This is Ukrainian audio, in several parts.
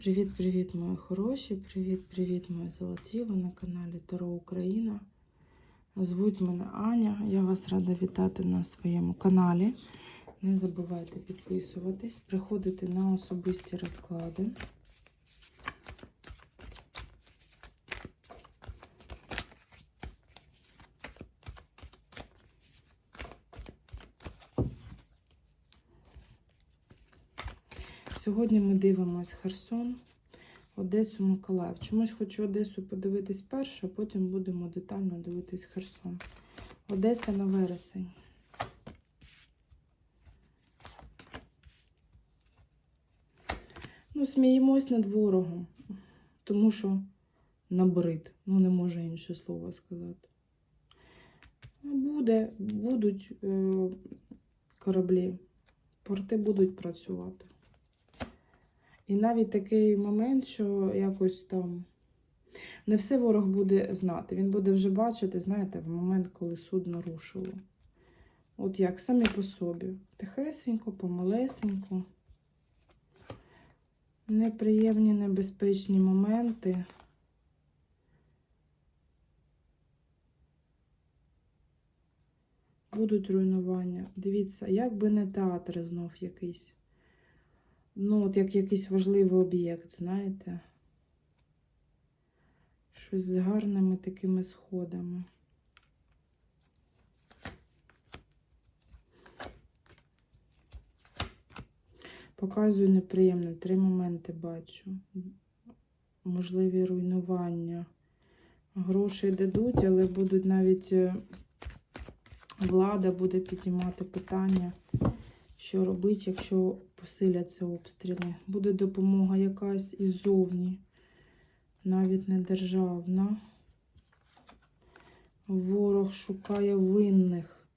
Привіт-привіт, мої хороші! Привіт-привіт, мої золоті! Ви на каналі Таро Україна. Звуть мене Аня. Я вас рада вітати на своєму каналі. Не забувайте підписуватись, приходити на особисті розклади. Сьогодні ми дивимося Херсон, Одесу, Миколаїв. Чомусь хочу Одесу подивитись перше, а потім будемо детально дивитись Херсон. Одеса на вересень. Ну, сміємось над ворогом, тому що набрид. Ну, не можу інше слово сказати. Буде, будуть е, кораблі, порти будуть працювати. І навіть такий момент, що якось там не все ворог буде знати. Він буде вже бачити, знаєте, в момент, коли судно рушило. От як самі по собі. Тихесенько, помалесенько. Неприємні, небезпечні моменти. Будуть руйнування. Дивіться, як би не театр знов якийсь. Ну, от як якийсь важливий об'єкт, знаєте? Щось з гарними такими сходами. Показую неприємно. Три моменти бачу. Можливі руйнування. Гроші дадуть, але будуть навіть е, влада буде підіймати питання, що робити, якщо посиляться обстріли. Буде допомога якась іззовні, навіть не державна. Ворог шукає винних.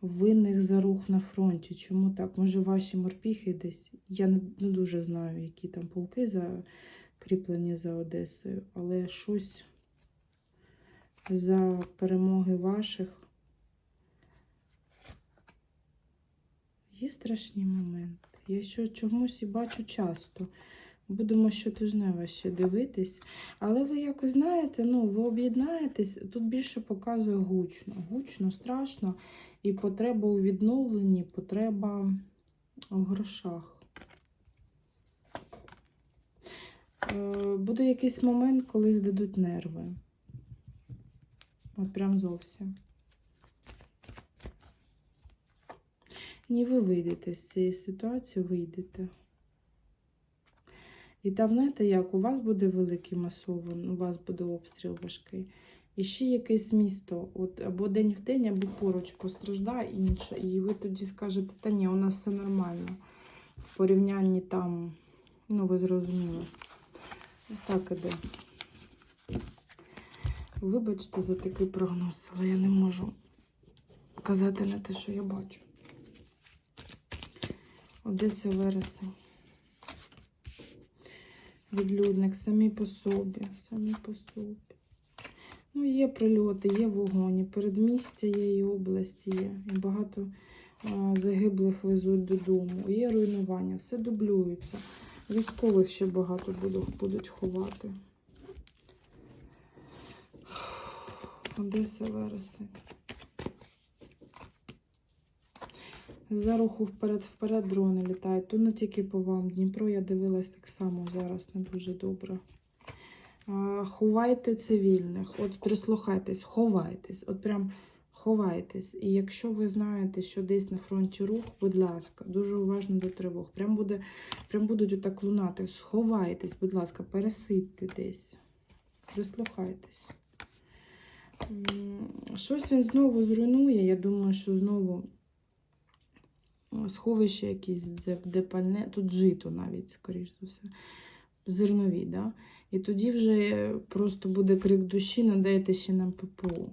Винних за рух на фронті. Чому так? Може, ваші морпіхи десь? Я не, не дуже знаю, які там полки закріплені за Одесою, але щось за перемоги ваших. Є страшні моменти. Я що чомусь і бачу часто. Будемо щотижнево ще дивитись. Але ви якось знаєте, ну, ви об'єднаєтесь, тут більше показує гучно. Гучно, страшно. І потреба у відновленні, потреба у грошах. Е, Буде якийсь момент, коли здадуть нерви. От прям зовсім. Ні, ви вийдете з цієї ситуації, вийдете. І там, знаєте, як у вас буде великий масово, у вас буде обстріл важкий. І ще якесь місто, от або день в день, або поруч постраждає інше. І ви тоді скажете, та ні, у нас все нормально. В порівнянні там, ну ви зрозуміли. Так іде. Вибачте за такий прогноз, але я не можу казати на те, що я бачу. Одеса вересень. Відлюдник самі по собі, самі по собі. Ну, є прильоти, є вогоні, передмістя є і області є. І багато загиблих везуть додому. Є руйнування, все дублюється. Військових ще багато будуть, будуть ховати. Одеса вересень. За руху вперед-вперед дрони літають. То не тільки по вам. Дніпро я дивилась так само зараз не дуже добре. Ховайте цивільних, от прислухайтесь, ховайтесь, от прям ховайтесь. І якщо ви знаєте, що десь на фронті рух, будь ласка, дуже уважно до тривог. Прям, буде, прям будуть отак лунати. Сховайтесь, будь ласка, пересидьте десь. Прислухайтесь. Щось він знову зруйнує. Я думаю, що знову сховище якісь, де, де пальне, тут жито навіть, скоріш за все, зернові, да? І тоді вже просто буде крик душі, надайте ще нам ППО.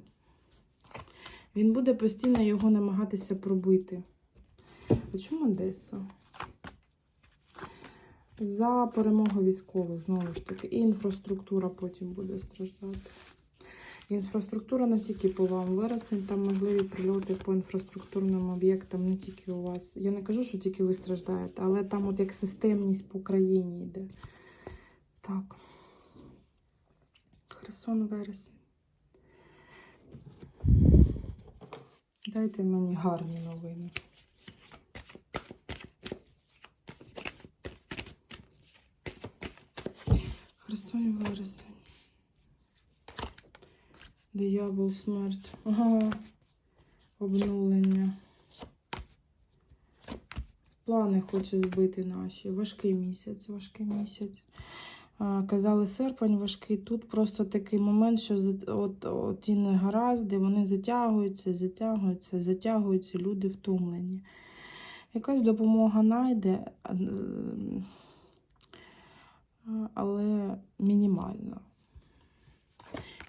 Він буде постійно його намагатися пробити. А чому Одеса? За перемогу військових, знову ж таки, і інфраструктура потім буде страждати. Інфраструктура не тільки по вам вересень, там можливі прильоти по інфраструктурним об'єктам, не тільки у вас. Я не кажу, що тільки ви страждаєте, але там от як системність по країні йде. Так. Херсон вересень. Дайте мені гарні новини. Херсон вересень. Диявол смерть. Ага. Обнулення. Плани хоче збити наші. Важкий місяць, важкий місяць. Казали, серпень важкий. Тут просто такий момент, що от, от ті негаразди, вони затягуються, затягуються, затягуються, люди втомлені. Якась допомога найде, але мінімальна.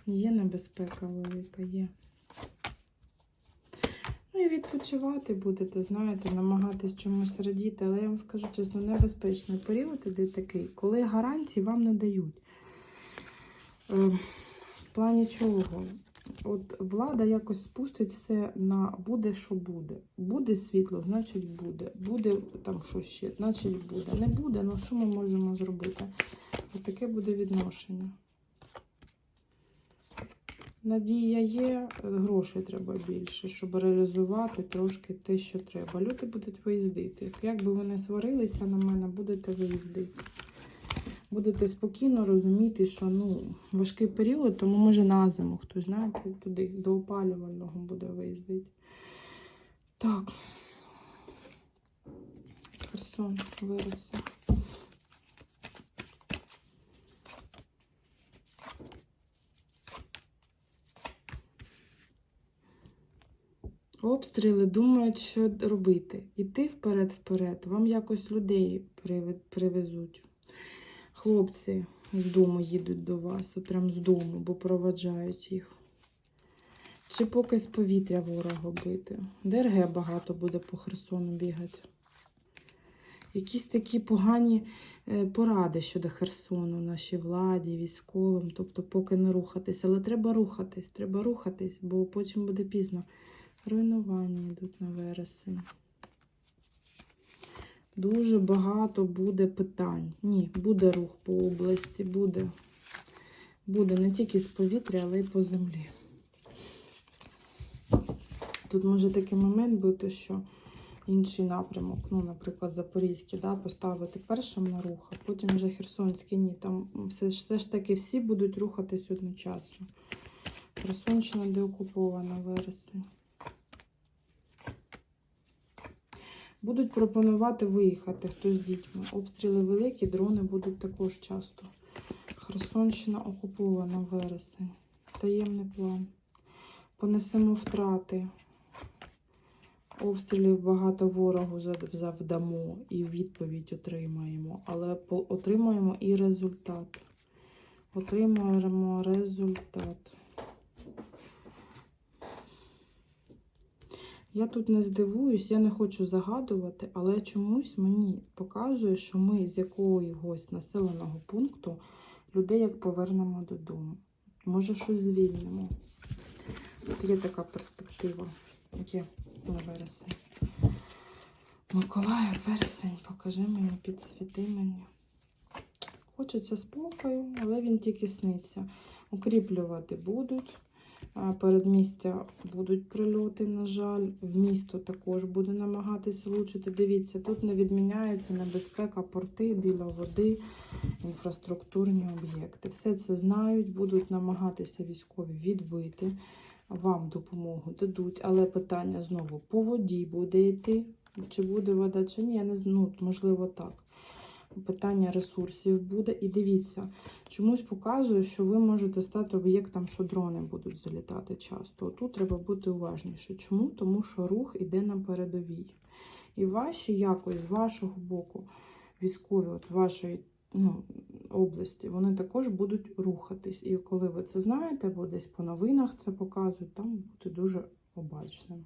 Є небезпека велика, є. Ну і відпочивати будете, знаєте, намагатись чомусь радіти, але я вам скажу чесно, небезпечний період іде такий, коли гарантій вам не дають. Е, в плані чого? От влада якось спустить все на буде, що буде. Буде світло, значить буде. Буде там що ще, значить буде. Не буде, ну що ми можемо зробити? От таке буде відношення. Надія є, грошей треба більше, щоб реалізувати трошки те, що треба. Люди будуть виїздити. Як би ви не сварилися на мене, будете виїздити. Будете спокійно розуміти, що ну, важкий період, тому може на зиму хтось, знаєте, туди до опалювального буде виїздити. Так. Херсон виросе. Обстріли думають, що робити. Іти вперед-вперед. Вам якось людей привезуть. Хлопці з дому їдуть до вас, от прям з дому, бо проваджають їх. Чи поки з повітря ворога бити. ДРГ багато буде по Херсону бігати. Якісь такі погані е, поради щодо Херсону нашій владі, військовим. Тобто, поки не рухатись. Але треба рухатись, треба рухатись, бо потім буде пізно. Руйнування йдуть на вересень. Дуже багато буде питань. Ні, буде рух по області, буде. Буде не тільки з повітря, але й по землі. Тут може такий момент бути, що інший напрямок, ну, наприклад, Запорізький, да, поставити першим на рух, а потім вже Херсонський. Ні, там все, все ж таки всі будуть рухатись одночасно. Херсонщина деокупована вересень. Будуть пропонувати виїхати хтось з дітьми. Обстріли великі, дрони будуть також часто. Херсонщина окупована вересень. Таємний план. Понесемо втрати. Обстрілів багато ворогу завдамо і відповідь отримаємо. Але отримаємо і результат. Отримаємо результат. Я тут не здивуюсь, я не хочу загадувати, але чомусь мені показує, що ми з якогось населеного пункту людей як повернемо додому. Може, щось звільнимо. От є така перспектива. Є на вересень. Миколаїв, вересень, покажи мені, підсвіти мені. Хочеться спокою, але він тільки сниться. Укріплювати будуть. Передмістя будуть прильоти, на жаль. В місто також буде намагатись влучити. Дивіться, тут не відміняється небезпека, порти біля води, інфраструктурні об'єкти. Все це знають, будуть намагатися військові відбити. Вам допомогу дадуть, але питання знову по воді буде йти. Чи буде вода, чи ні, я не знаю, ну, можливо, так. Питання ресурсів буде. І дивіться, чомусь показує, що ви можете стати об'єктом, що дрони будуть залітати часто. Тут треба бути уважніше. Чому? Тому що рух іде на передовій. І ваші якось з вашого боку, військові, от вашої ну, області, вони також будуть рухатись. І коли ви це знаєте, або десь по новинах це показують, там бути дуже обачним.